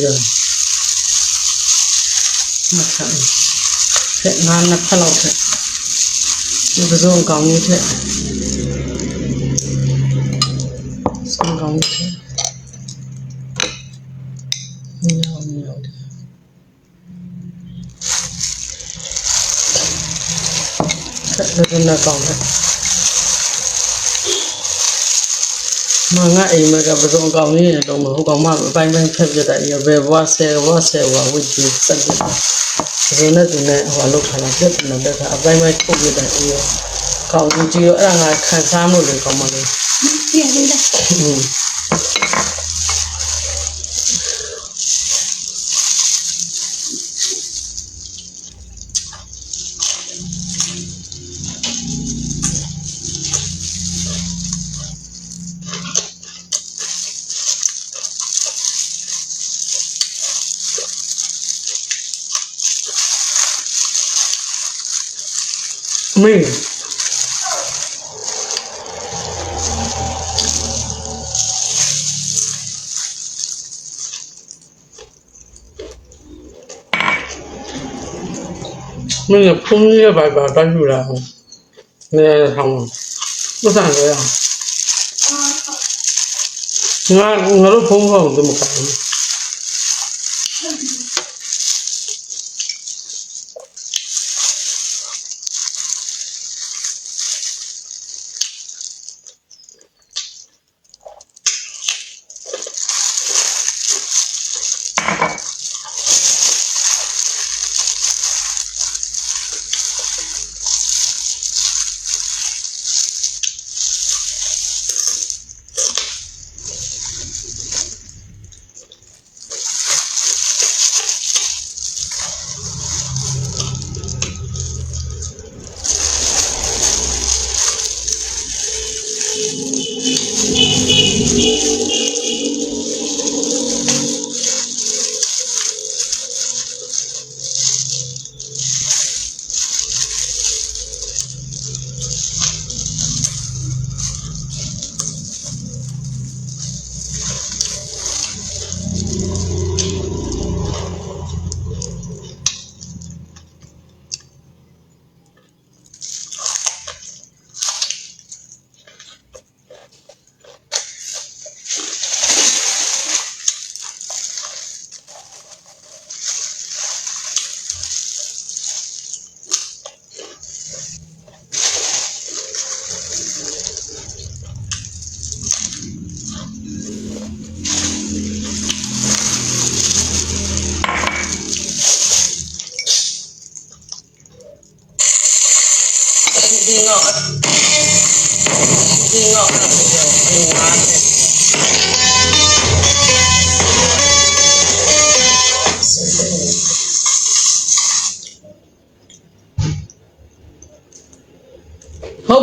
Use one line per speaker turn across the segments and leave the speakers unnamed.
ပြောမထမ်းဖက်ငါနှစ်ဖက်လောက်ဖက်ဒီပစုံကောင်းကြီးဖက်စုံကောင်းကြီးဖက်ညောင်းညောင်းဖက်လည်းနဲ့ကောင်းတယ် မငါအိမ်မှာကပစုံကောင်းကြီးရတော့မဟုတ်ကောင်မအပိုင်းပိုင်းဖက်ပြတဲ့ရဘယ်ဘွားဆယ်ဘွားဆယ်ဘွားဝစ်ကြီးစက်တယ်ဒီနေ့သူနဲ့ဟိုလောက်ခါလာပြတ်တယ်တဲ့ကအပိုင်းပိုင်းထုတ်ပြတဲ့အေးရောကောင်းကြည့်ရောအဲ့ဒါငါခံစားမှုလို့ကောင်းမလို့
ပြည့်လေးလား
อืมမင်းမင်းကဖုန်းကြီးရဲ့ဘာဘာတိုင်းယူလာဟုတ်နေရာထောင်းမစံ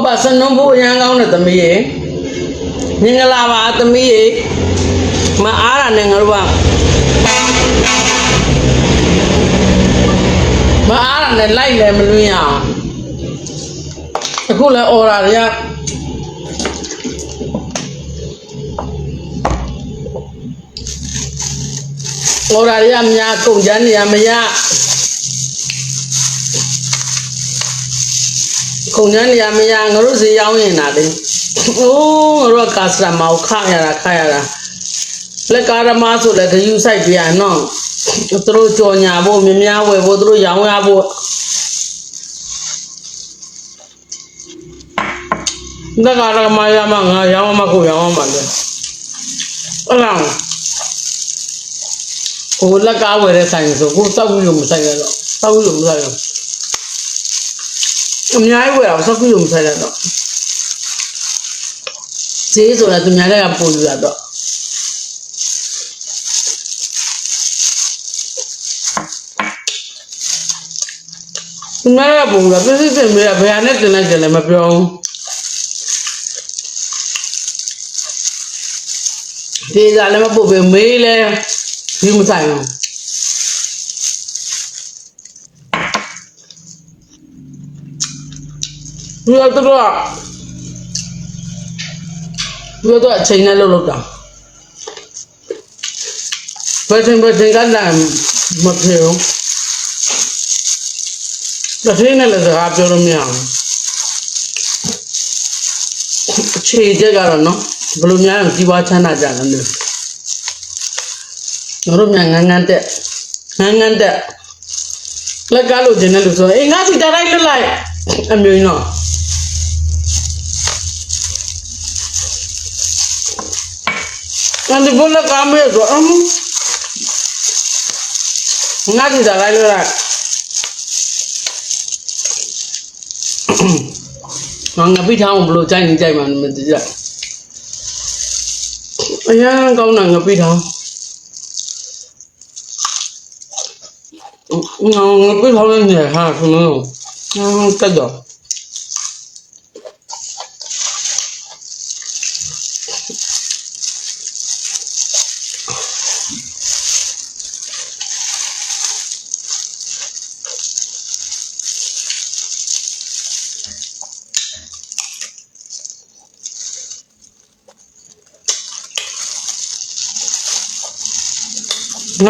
ပါစနုံဖို့အရန်ကောင်းတဲ့သမီးရေမင်္ဂလာပါသမီးရေမအားရနဲ့ငါတို့ကမအားရနဲ့လိုက်လည်းမလွင်ရအောင်အခုလည်းအော်ရာတွေကအော်ရာတွေကများကုန်ကြနေရမရ ကုန်ကြမ်းနေရမရငါတို့ဈေးရောက်ရင်တာလေ။အိုးငါတို့ကကာစတာမောက်ခရတာခရတာ။လက်ကာရမဆိုလည်းဂယူဆိုင်ပြန်နော်။သူတို့ကြော်ညာဖို့မြများဝယ်ဖို့သူတို့ရောင်းရဖို့ဒါကလည်းမရမငါရောင်းမကိုရောင်းမှလည်းဟုတ်လားကိုလက်ကားဝယ်တဲ့ဆိုင်ဆိုကိုစောက်ဘူးလို့မဆိုင်ရတော့စောက်ဘူးလို့မဆိုင်ရတော့ အများကြီးဝယ်အောင်စကူးလို့မဆိုင်ရတော့ဈေးဆိုတာသူများတွေကပို့ယူရတော့သူများကပို့ယူတာပြည့်စုံပြီးတာဘယ်ဟာနဲ့တင်လိုက်တယ်လဲမပြောဘူးဒီကလည်းမပို့ပဲမေးလဲဒီမဆိုင်ဘူး ဒီတော့တော့ဒီတော့အချိန်နဲ့လှုပ်လှုပ်တာဘယ်ချိန်ဘယ်ချိန်ကလည်းမဖြစ်ဘူးတစ်ထင်းနဲ့လည်းစကားပြောလို့မရဘူးအခြေချက်ကတော့နော်ဘယ်လိုများအောင်ကြီးပွားချမ်းသာကြလဲလို့တို့မြန်ငန်းငန်းတက်ငန်းငန်းတက်လက်ကလို့ခြင်းနဲ့လို့ဆိုအေးငါစီတတိုင်းလွတ်လိုက်အမျိုးကြီးနော် ကန်ဒီဘလကမဲဆိုအမ်ငါစီတတိုင်းလွတ်လိုက်ငါငပိထောင်းဘလို့ကြိုက်နေကြိုက်မှမသိကြအရန်ကော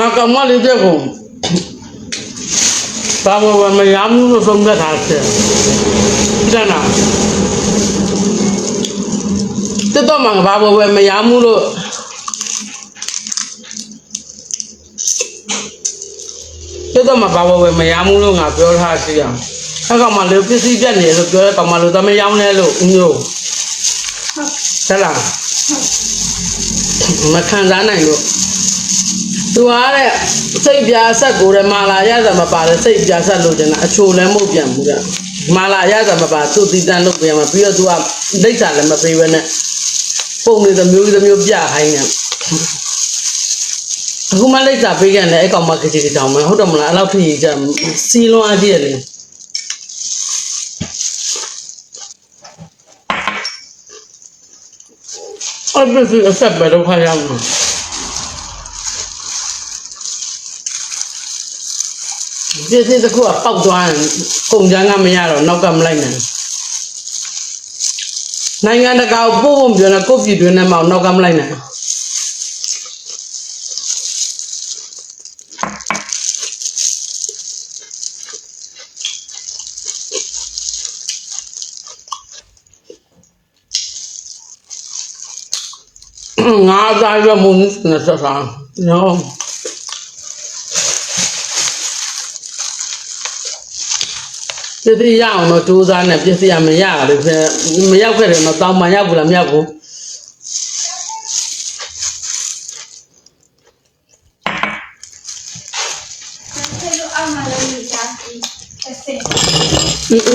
င်းတာငပိထောင်းငါငပိထောင်းလည်းနေဟာခလို့ငါတက်တော့ငါကမလေးတဲ့ကိုဘာဘဝမရမှုလို့ဆုံးဖြတ်ထားတယ်။ဒါနာတက်တော့မှဘာဘဝမရမှုလို့တက်တော့မှဘာဘဝမရမှုလို့ငါပြောထားစီအောင်။အဲ့ကောင်မှလေပစ္စည်းပြတ်နေလို့ပြောတဲ့ကောင်မှလို့သမယောင်းလဲလို့ဦးမျိုးဟုတ်လားမခံစားနိုင်လို့ သူကတဲ့စိတ်ပြာဆက်ကိုတဲ့မာလာရဇမပါတဲ့စိတ်ပြာဆက်လို့ကျင်တာအချိုလည်းမဟုတ်ပြန်ဘူးတဲ့မာလာရဇမပါသူတည်တန်းလုပ်ပြန်မှာပြီးတော့သူကဒိဋ္ဌာလည်းမပေးဘဲနဲ့ပုံနေသမျိုးသမျိုးပြဟိုင်းနေအခုမှလိမ့်စာပေးခဲ့တယ်အဲ့ကောင်မခကြီးကြောင်မဟုတ်တော့မလားအဲ့လောက်ထိကြစီလွန်အားကြီးရလေအဲ့ဒါဆိုအဆက်ပဲတော့ခါရအောင် ဒီစစ်တစ်ခုကပောက်သွားရင်ကုန်ကြမ်းကမရတော့နောက်ကမလိုက်နိုင်နိုင်ငံတကာကိုပို့ဖို့ပြောနေကိုယ့်ပြည်တွင်းနဲ့မှနောက်ကမလိုက်နိုင်ငါသားရမုန်းနေစစားနော် စစ်စစ်ရအောင်တော့ဒိုးစားနဲ့ပြည့်စည်ရမရဘူးပြန်မရောက်ခဲ့တယ်တော့တောင်းပန်ရောက်ဘူးလားမရောက်ဘူး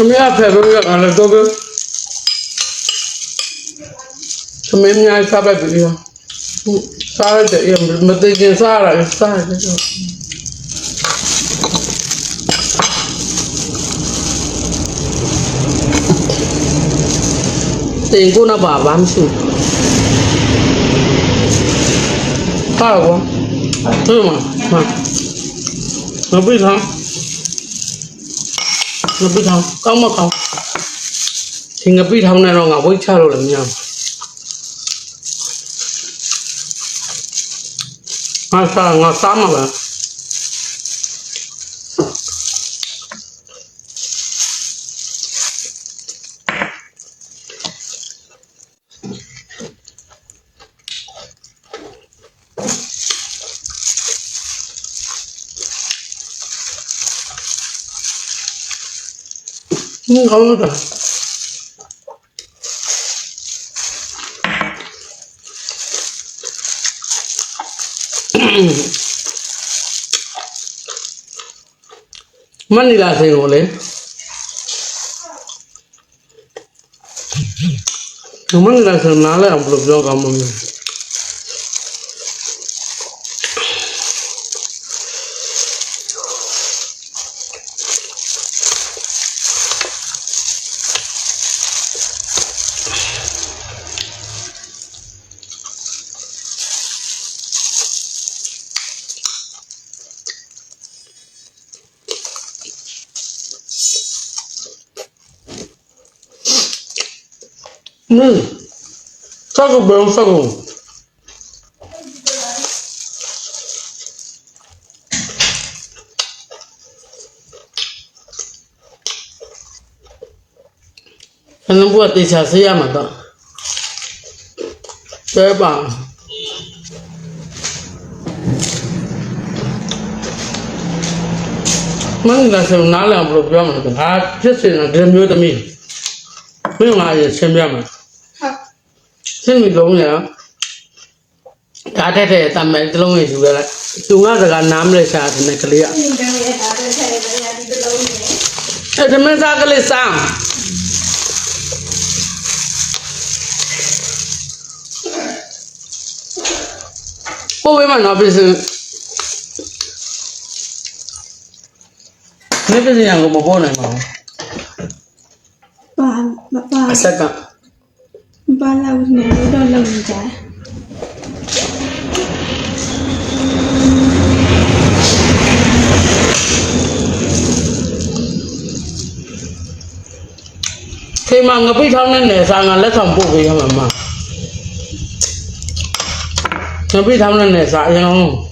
အ
မေကဖယ်လို့ရအောင်လည်းတော့ဘူးအမေများစားပဲပြီရောစားရတယ်မသိခင်စားရတယ်စားရတယ် တင်ကိုတော့ဘာမှမရှိဟာကောဟိမဟာမပိလားငပိထောင်ကောင်းမကောင်းဒီငပိထောင်နဲ့တော့ငါဝိတ်ချလို့လည်းမရဘူးငါစားငါစားမှာပဲ ဟင်းကောင်းတာမနီလာစိန်ကိုလေမနီလာစိန်နားလဲအောင်ဘယ် 음, 사고 매운 사 고. 저는 뭐가 대차 써야만 다. 대 박. 뭔가 좀 날라 물어보면 아, 됐어 요. 그럼 요즘 이. မင်းလာရရှင်းပြမယ်
ဟုတ်
ရှင်းပြီလုံးရဒါတက်တဲ့တမဲတလုံးရယူရလိုက်သူကစကားနားမလဲရှာတဲ့ကလေးอ่ะ
ဒီကနေ့ဒါပဲဆက်ရတယ်ဒီလိုလုံးနေ
အဲ့ဓမင်းစားကလေးစားပို့ဝေးမနော်ပြစင်မင်းပြစင်ရကိုမပေါ်နိုင်ပါဘူး
ပါမပါ
အဆက်က
ဘာလောက်နေတော့လုံးနေကြတယ်
ခေမငပိထောင်းနဲ့နယ်စားငါလက်ဆောင်ပို့ပေးရမှာမငပိထောင်းနဲ့နယ်စားအရင်အော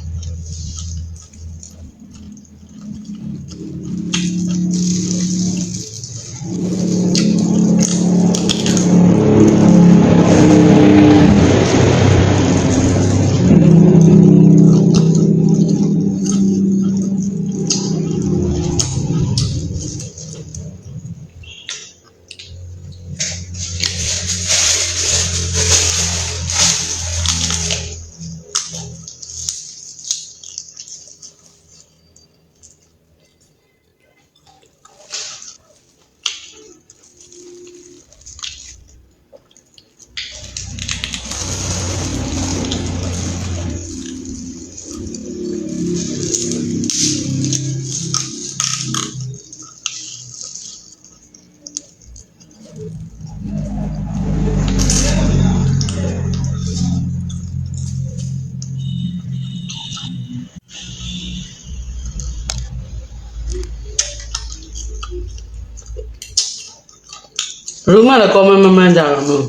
င်ဘယ်လိုမှလည်း comment မမှန်းကြတော့မလို့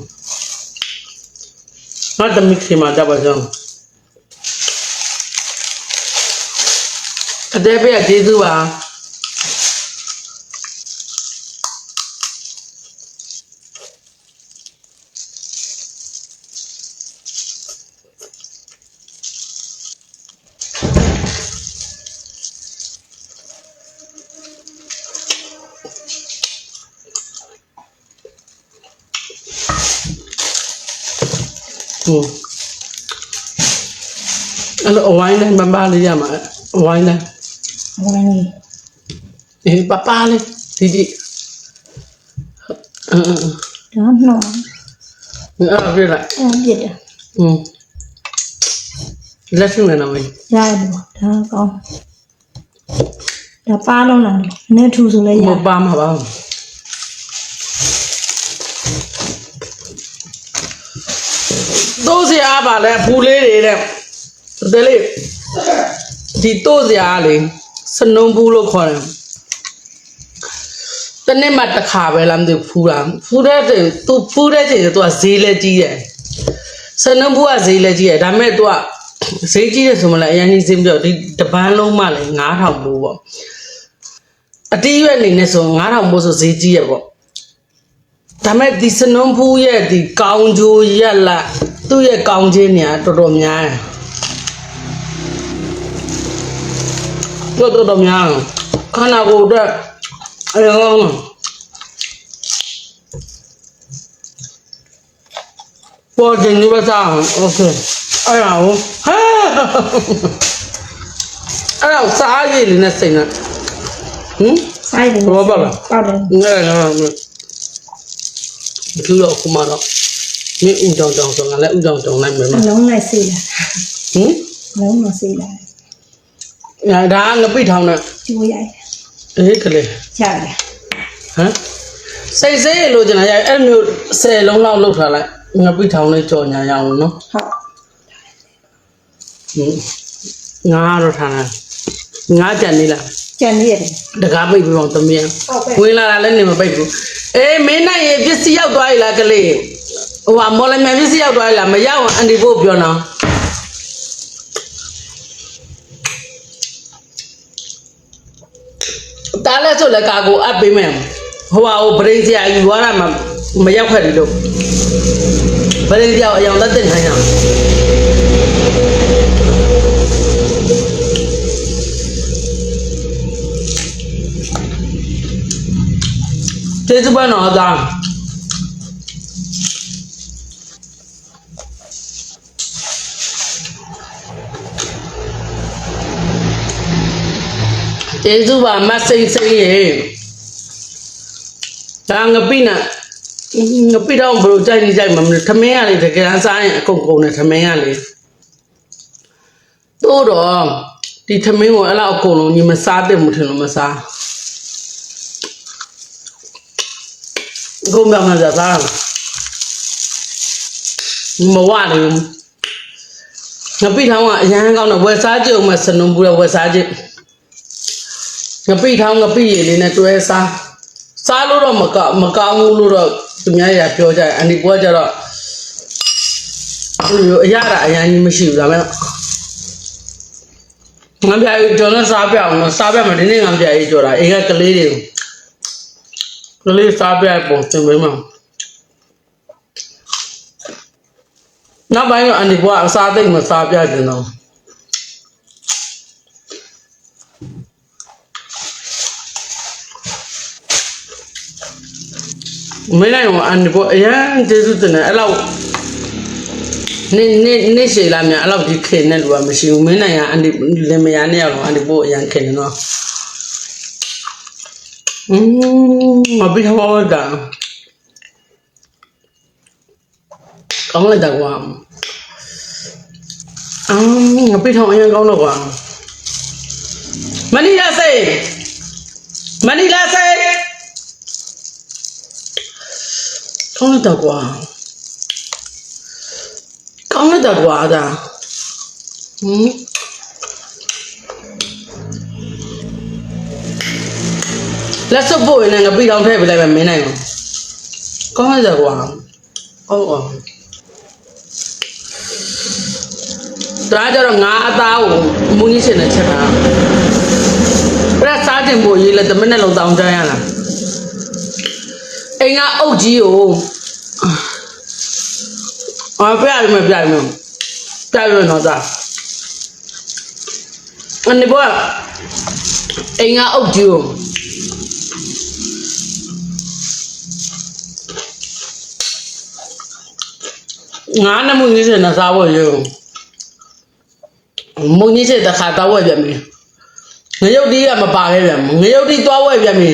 ငါတမိခေမှာကြပါကြောင်းအတဲပေးကကျေးဇူးပါ ဟုတ်အဲ့လိုအဝိုင်းနဲ့မမလေးရမှာအဝိုင်းနဲ့
ဝိုင်းနေ
အေးပပလေးဒီဒီအင်းအင်း
ဒါနှောင်း
အဲ့ဒါပြလိုက်
အဲ့ပြစ်တယ်
อืมလက်ရှိနေတော့မင်း
ရတယ်ပေါ့ဒါကောင်းဒါပါလုံးလာတယ်နည်းထူဆိုလဲရ
မပါမှာပါ တို့စရာပါလဲဖူလေးတွေတဲ့တလေးဒီတို့စရာကလေစနုံဘူးလို့ခေါ်တယ်တနေ့မှတစ်ခါပဲလားမသိဘူးဖူးတာဖူးတဲ့ချိန်သူဖူးတဲ့ချိန်ကျသူကဈေးလဲကြီးတယ်စနုံဘူးကဈေးလဲကြီးတယ်ဒါပေမဲ့သူကဈေးကြီးတယ်ဆိုမှလည်းအရင်ကြီးဈေးမပြောဒီတပန်းလုံးမှလည်း9000ဘူးပေါ့အတီးရွက်အနေနဲ့ဆို9000မို့ဆိုဈေးကြီးရပေါ့ဒါမဲ့ဒီစနုံဖူးရဲ့ဒီကောင်းကြိုးရက်လက် သူ့ရဲ့ကောင်းချင်းညာတော်တော်များတယ်တော်တော်တော်များတယ်ခန္ဓာကိုယ်အတွက်အရင်ကောင်းတယ်ပေါ်တင်နေပါစားโอเคအဲ့ဒါဟိုဟာအဲ့ဒါစားရည်လေးနဲ့စိတ်နဲ့ဟင်
ဆိုင်တယ်
ဘောပါလား
ပေါက်တယ်
ငဲ့ငါမသူတော့ခုမှတော့ မင်းဥတောင်တောင်ဆိုငါလည်းဥတောင်တောင်လိုက်မယ်မ
အလုံးလိုက်စေးလာ
ဟင်
လုံးမစေးလာ
ငါဒါငပိထောင်းနဲ့
ကျိုးရိုက်
အေးကလေး
ရတယ်
ဟမ်စိတ်စေးလို့ကျွန်တော်ရအဲ့မျိုးဆယ်လုံးလောက်လောက်ထားလိုက်ငပိထောင်းလေးကြော်ညာရအောင်နော်
ဟုတ်
ဟင်ငါတော့ထားတယ်ငါကြံနေလား
ကြံနေရတယ်
တကားပိတ်ပြီးတော့သမီး
ဟုတ်ပဲ
ဝင်လာတာလည်းနေမပိတ်ဘူးအေးမင်းနိုင်ရေပစ္စည်းရောက်သွားပြီလားကလေး ဟိုဟာမော်လမြိုင်ပစ္စည်းရောက်သွားပြီလားမရောက်အောင်အန်ဒီဖို့ပြောနော်တားလဲဆိုလည်းကာကိုအပ်ပေးမယ်ဟိုဟာဟိုပရိစရာယူသွားတာမှာမရောက်ခက်တယ်လို့ဘယ်လိုပြောအယောင်လက်တင်ထိုင်ရအောင်ကျေးဇူးပါနော်အသား ကျေးဇူးပါမတ်စိတ်စိတ်ရေဒါငပိနာငပိတော့ဘလို့ကြိုက်နေကြိုက်မှာမလို့ထမင်းရလေတကယ်စားရင်အကုန်ကုန်နဲ့ထမင်းရလေတို့တော့ဒီထမင်းကိုအဲ့လောက်အကုန်လုံးကြီးမစားတဲ့မထင်လို့မစားကိုမြောင်မှာစားမဝနေဘူးငပိထောင်းကအရန်ကောင်းတော့ဝယ်စားကြည့်အောင်မစနုံဘူးလေဝယ်စားကြည့် ငပိထောင်းငပိရည်လေးနဲ့တွဲစားစားလို့တော့မကမကောင်းဘူးလို့တော့သူများရပြောကြတယ်အန်ဒီကွာကျတော့အရတာအရန်ကြီးမရှိဘူးဒါပေမဲ့ငါပြရေးကျွန်တော်စားပြအောင်လို့စားပြမယ်ဒီနေ့ငါပြရေးကြော်တာအိမ်ကကလေးတွေကလေးစားပြပုံသင်ပေးမှာနောက်ပိုင်းတော့အန်ဒီကွာအစားသိမ့်မစားပြကြတော့ မင်းနိုင်ကအန်ဒီကွာအရန်ကျေးဇူးတင်တယ်အဲ့လောက်နေနေနေရှိလာမြန်အဲ့လောက်ဒီခင်တဲ့လူကမရှိဘူးမင်းနိုင်ကအန်ဒီလင်မယားနဲ့တော့အန်ဒီပို့အရန်ခင်တယ်နော်อืมမပြီးတော့ကကောင်းလိုက်တာကွာအမ်ငါပြီးတော့အရင်ကောင်းတော့ကွာမနီလာစေမနီလာစေ ကောင်းလိုက်တာကွာကောင်းလိုက်တာကွာဒါဟမ်လက်စွပ်ပို့ရင်လည်းငါပြီးတော့ထည့်ပေးလိုက်မယ်မင်းနိုင်အောင်ကောင်းလိုက်တာကွာဟုတ်ကွာဒါကြတော့ငါအသားကိုမူကြီးရှင်နဲ့ချက်တာအဲ့ဒါစားတင်ဖို့ရေးလဲတစ်မိနစ်လုံးတောင်းကြရလား အိမ်ကအုတ်ကြီးကိုအာပြရမယ်ပြရမယ်ပြရမယ်တော့ဒါအနေဘောအိမ်ကအုတ်ကြီးကိုငါနဲ့မူကြီးရှင်နဲ့စားဖို့ရေးမုံကြီးချက်တစ်ခါတောက်ဝဲပြန်ပြီငရုတ်တီးကမပါခဲ့ပြန်ဘူးငရုတ်တီးသွားဝဲပြန်ပြီ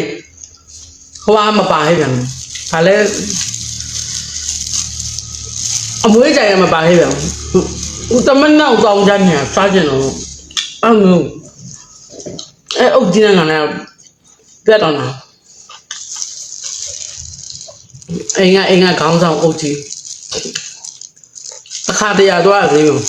ဟိုကမပါခဲ့ပြန်ဘူး ဒါလည်းအမွေးကြိုင်ကမပါခဲ့ပြန်ဘူးဦးတမနောက်တောင်းကြနေစားကြတော့အငုံအဲအုတ်ကြီးနဲ့ငါလည်းပြတ်တော့နာအိမ်ကအိမ်ကခေါင်းဆောင်အုတ်ကြီးအခါတရာသွားသေးဘူး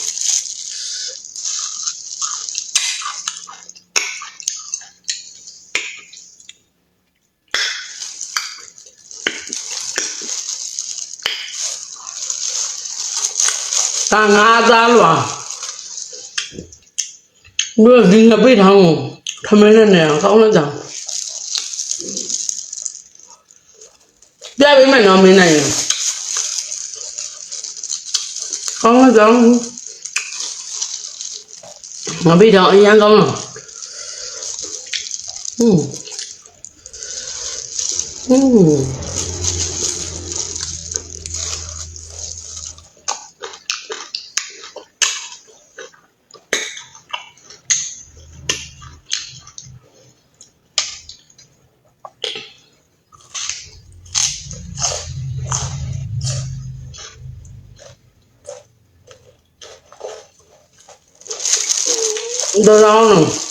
တာငါသားလွာတို့ဒီငပိထောင်းကိုထမင်းနဲ့နေအောင်ကောင်းလိုက်ကြပြပေးမယ်နော်မင်းနိုင်ရင်ကောင်းလိုက်ကြငပိထောင်းအရင်ကောင်းလားဟင်းဟင်း 得了。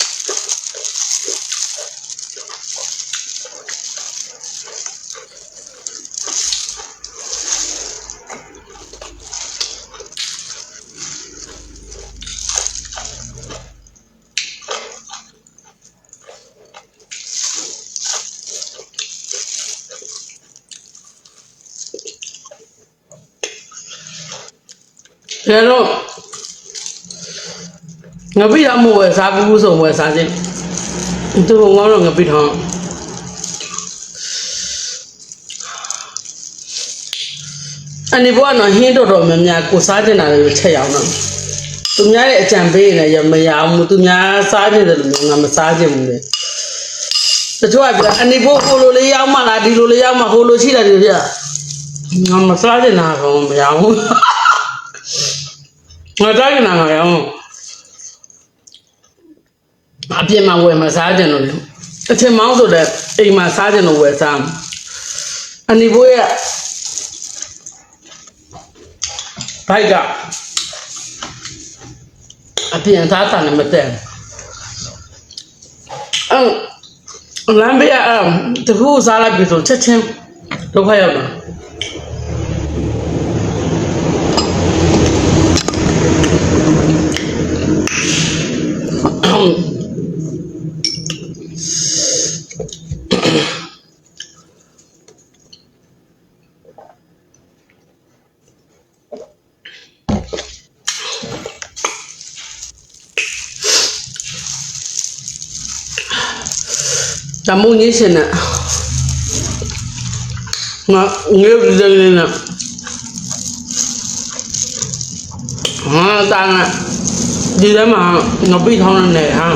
来喽。 ငပိတော့မဝယ်စားဘူးဆိုဝယ်စားခြင်းသူကငေါတော့ငပိထောင်းအနေဘောကတော့ဟင်းတော်တော်များများကိုစားကျင်တာတွေကိုချက်ရအောင်တော့သူများရဲ့အကြံပေးနေရမရအောင်သူများစားနေတယ်လို့မျိုးငါမစားခြင်းဘူးလေတချို့ကပြောအနေဘောဟိုလိုလေးရောက်မှလားဒီလိုလေးရောက်မှဟိုလိုရှိတာတွေပြငါမစားကျင်တာကောင်မရဘူးငါစားကျင်တာမရဘူး အပြင်မှာဝယ်မစားကျင်လို့လေအချိန်မောင်းဆိုတဲ့အိမ်မှာစားကျင်လို့ဝယ်စားအနေဘောရဲ့ဘိုက်ကအပြင်သားတာနဲ့မတည့်အမ်လမ်းဘေးအမ်တခုစားလိုက်ပြီဆိုချက်ချင်းဒုက္ခရောက်တာ တမုန်ကြီးရှင်နဲ့ငါငယ်ဒီလေးနဲ့ဟာတာငါဒီထဲမှာငါပြီးထောင်းနေဟာ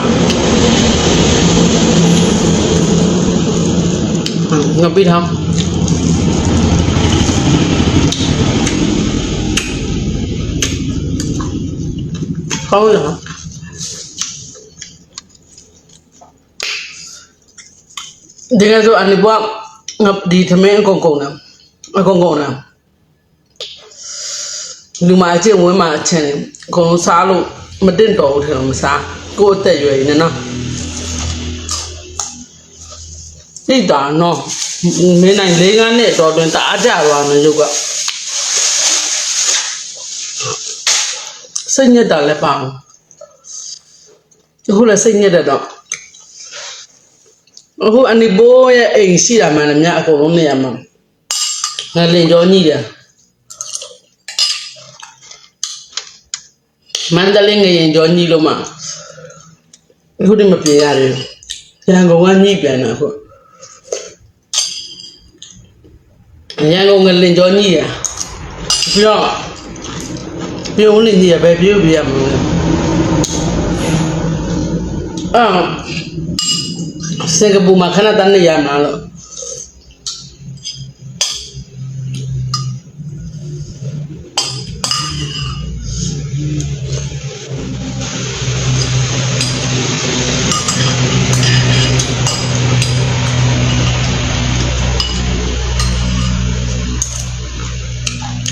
ငါပြီးထောင်းကောင်းလား ဒီကဲဆိုအနေဘွားငါဒီသမင်းအကုန်ကုန်တယ်အကုန်ကုန်တယ်လူမအချင်းဝင်းမအချင်းအကုန်လုံးစားလို့မတင်တော်ဘူးထင်တော့မစားကိုယ်အသက်ရွယ်နေနော်သိတာနော်မင်းနိုင်လေးကန်းနဲ့တော်တွင်တအားကြသွားမယ်ရုပ်ကစိတ်ညစ်တာလည်းပါဘူးအခုလည်းစိတ်ညစ်တဲ့တော့ အခုအနိဘိုးရဲ့အိမ်ရှိတာမှန်တယ်မြတ်အကုန်လုံးနေရာမှာငါလင်ကြောညိတယ်မန္တလေးငရင်ကြောညိလို့မှအခုဒီမပြေရတယ်ရန်ကုန်ကညိပြန်တာအခုရန်ကုန်ကလင်ကြောညိရပြီးတော့ပြုံးနေညိရပဲပြုတ်ပြရမလို့အာ စင်ကာပူမှာခဏတန်းနေရမှာလို့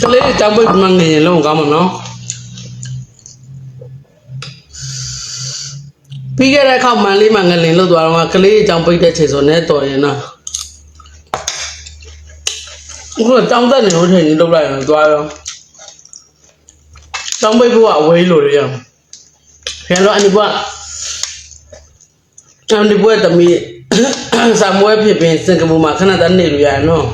ကလေးတောင်ပိတ်မှငရင်လုံးကောင်းမှာနော် ပြီးခဲ့တဲ့အခါမန်လေးမှာငလင်လို့သွားတော့ကလေးအကြောင်ပိတ်တဲ့ချိန်ဆိုနဲ့တော်ရင်နော်အခုတောင်းတက်နေလို့ထင်နေလောက်လိုက်ရင်သွားရောတောင်းပိတ်ဖို့ကအဝေးလို့ရအောင်ခင်ဗျားအနိဘွားအနိဘွားတမီးစာမွဲဖြစ်ပြီးစင်ကာပူမှာခဏတန်းနေလို့ရတယ်နော်